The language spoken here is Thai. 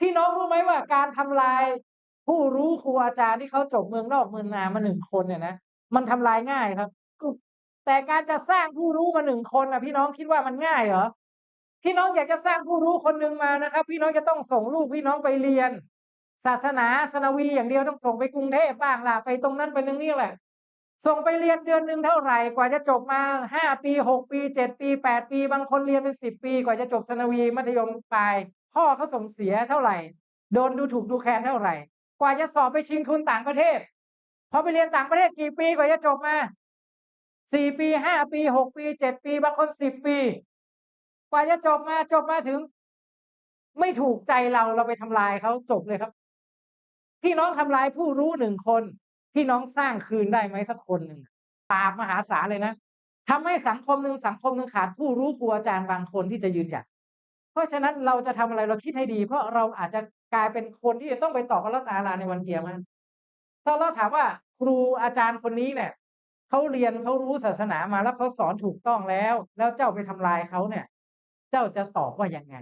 พี่น้องรู้ไหมว่าการทำลายผู้รู้ครูอาจารย์ที่เขาจบเมืองนอกเมืองนามาหนึ่งคนเนี่ยนะมันทำลายง่ายครับ แต่การจะสร้างผู้รู้มาหนึ่งคนนะพี่น้องคิดว่ามันง่ายเหรอพี่น้องอยากจะสร้างผู้รู้คนหนึ่งมานะครับ พี่น้องจะต้องส่งลูกพี่น้องไปเรียน ศาสนาสนวีอย่างเดียวต้องส่งไปกรุงเทพบ้างล่ะไปตรงนั้นไปตรงนี้แหละ ส่งไปเรียนเดือนหนึ่งเท่าไหร่กว่าจะจบมาห้าปีหกปีเจ็ดปีแปดปี บางคนเรียนเป็นสิบปี กว่าจะจบสนวีมัธยมปลายพ่อเขาส่งเสียเท่าไหร่ โดนดูถูกดูแคลนเท่าไหร่ กว่าจะสอบไปชิงทุนต่างประเทศพอไปเรียนต่างประเทศกี่ปีกว่าจะจบมาสี่ปีห้าปีหกปีเจ็ดปีบางคนสิบปี กว่าจะจบมาจบมาถึง ไม่ถูกใจเราเราไปทำลายเขาจบเลยครับ พี่น้องทำลายผู้รู้หนึ่งคน พี่น้องสร้างคืนได้ไหมสักคนหนึ่งปราบมหาศาลเลยนะทำให้สังคมหนึ่งสังคมหนึ่งขาดผู้รู้ครูอาจารย์บางคนที่จะยืนหยัดเพราะฉะนั้นเราจะทำอะไรเราคิดให้ดี เพราะเราอาจจะกลายเป็นคนที่จะต้องไปตอกับรัตอาลาในวันเกียรมันถ้าเราถามว่าครูอาจารย์คนนี้เนี่ยเขาเรียนเขารู้ศาสนามาแล้วเขาสอนถูกต้องแล้ว แล้วเจ้าไปทำลายเขาเนี่ย เจ้าจะตอบว่ายังไง